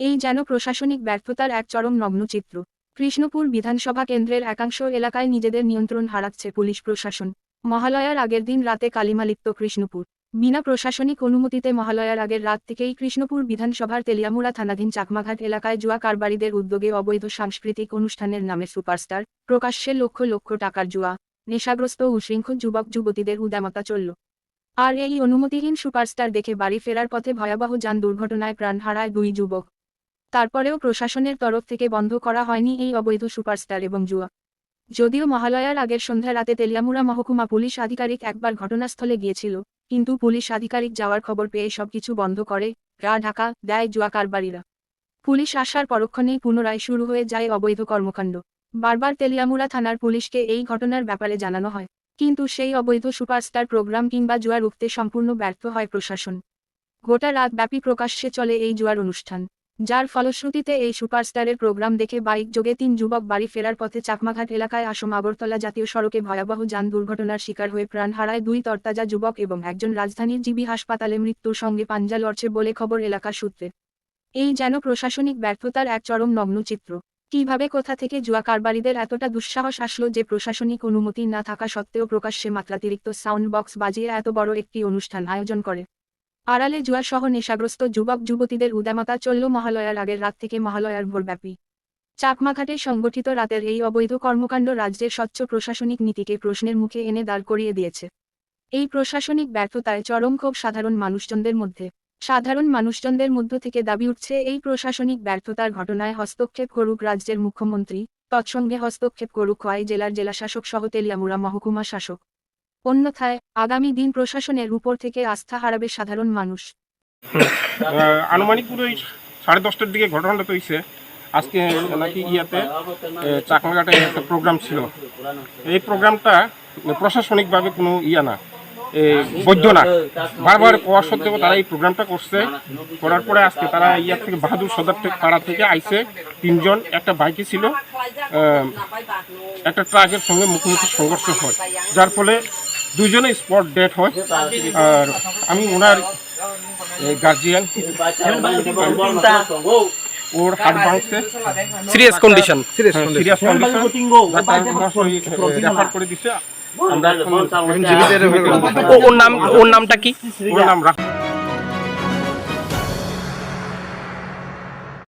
এই যেন প্রশাসনিক ব্যর্থতার এক চরম নগ্ন চিত্র কৃষ্ণপুর বিধানসভা কেন্দ্রের একাংশ এলাকায় নিজেদের নিয়ন্ত্রণ হারাচ্ছে পুলিশ প্রশাসন। মহালয়ার আগের দিন রাতে কালিমালিপ্ত কৃষ্ণপুর। বিনা প্রশাসনিক অনুমতিতে মহালয়ার আগের রাত থেকেই কৃষ্ণপুর বিধানসভার তেলিয়ামুড়া থানাধীন চাকমাঘাট এলাকায় জুয়া কারবারিদের উদ্যোগে অবৈধ সাংস্কৃতিক অনুষ্ঠানের নামে সুপারস্টার, প্রকাশ্যে লক্ষ লক্ষ টাকার জুয়া, নেশাগ্রস্ত উশৃঙ্খল যুবক যুবতীদের উদামতা চলল। আর এই অনুমতিহীন সুপারস্টার দেখে বাড়ি ফেরার পথে ভয়াবহ যান দুর্ঘটনায় প্রাণ হারায় দুই যুবক। তারপরেও প্রশাসনের তরফ থেকে বন্ধ করা হয়নি এই অবৈধ সুপারস্টার এবং জুয়া। যদিও মহালয়ার আগের সন্ধ্যা রাতে তেলিয়ামুড়া মহকুমা পুলিশ আধিকারিক একবার ঘটনাস্থলে গিয়েছিল, কিন্তু পুলিশ আধিকারিক যাওয়ার খবর পেয়ে সবকিছু বন্ধ করে রা ঢাকা, দেয় জুয়া কারবারিরা। পুলিশ আসার পরক্ষণেই পুনরায় শুরু হয়ে যায় অবৈধ কর্মকাণ্ড। বারবার তেলিয়ামুড়া থানার পুলিশকে এই ঘটনার ব্যাপারে জানানো হয়, কিন্তু সেই অবৈধ সুপারস্টার প্রোগ্রাম কিংবা জুয়া রুখতে সম্পূর্ণ ব্যর্থ হয় প্রশাসন। গোটা রাত ব্যাপী প্রকাশ্যে চলে এই জুয়ার অনুষ্ঠান। যার ফলশ্রুতিতে এই সুপারস্টারের প্রোগ্রাম দেখে বাইক যোগে তিন যুবক বাড়ি ফেরার পথে চাকমাঘাট এলাকায় আসম আগরতলা জাতীয় সড়কে ভয়াবহ যান দুর্ঘটনার শিকার হয়ে প্রাণ হারায় দুই তরতাজা যুবক এবং একজন রাজধানীর জিবি হাসপাতালে মৃত্যুর সঙ্গে পাঞ্জা লড়ছে বলে খবর এলাকার সূত্রে। এই যেন প্রশাসনিক ব্যর্থতার এক চরম নগ্ন চিত্র কীভাবে কোথা থেকে জুয়া কারবারিদের এতটা দুঃসাহস আসলো যে প্রশাসনিক অনুমতি না থাকা সত্ত্বেও প্রকাশ্যে মাত্রাতিরিক্ত সাউন্ড বক্স বাজিয়ে এত বড় একটি অনুষ্ঠান আয়োজন করে। আড়ালে জুয়াসহ নেশাগ্রস্ত যুবক যুবতীদের উদামতা চলল মহালয়ার আগের রাত থেকে মহালয়ার ভোরব্যাপী। চাকমাঘাটে সংগঠিত রাতের এই অবৈধ কর্মকাণ্ড রাজ্যের স্বচ্ছ প্রশাসনিক নীতিকে প্রশ্নের মুখে এনে দাঁড় করিয়ে দিয়েছে। এই প্রশাসনিক ব্যর্থতায় চরম ক্ষোভ সাধারণ মানুষজনদের মধ্যে। সাধারণ মানুষজনদের মধ্য থেকে দাবি উঠছে এই প্রশাসনিক ব্যর্থতার ঘটনায় হস্তক্ষেপ করুক রাজ্যের মুখ্যমন্ত্রী, তৎসঙ্গে হস্তক্ষেপ করুক হয় জেলার জেলাশাসক সহ তেলিয়ামুড়া মহকুমা শাসক। অন্যথায়, আগামী দিন প্রশাসনের উপর থেকে আস্থা হারাবে সাধারণ মানুষ। আনুমানিক পুরো ওই সাড়ে দশটার দিকে ঘটনাটা হয়েছে আজকে নাকি ইয়াতে চাকমাঘাটে একটা প্রোগ্রাম ছিল। এই প্রোগ্রামটা প্রশাসনিকভাবে কোনো ইয়া না বৈধ না। বারবার কোয়া সত্ত্বেও তারা এই প্রোগ্রামটা করছে। করার পরে আজকে তারা ইয়ার থেকে বাহাদুর সদর পাড়া থেকে আইসে তিনজন। একটা বাইকে ছিল একটা ট্রাকের সঙ্গে মুখোমুখি সংঘর্ষ হয়। যার ফলে দুজনে স্পট ডেট হয়। আর আমি ওনার গার্জিয়ান ওর হার্ট ভাঙছে serious condition serious condition refer করে দিছে। ওর নাম ওর নামটা কি? ওর নাম রাখ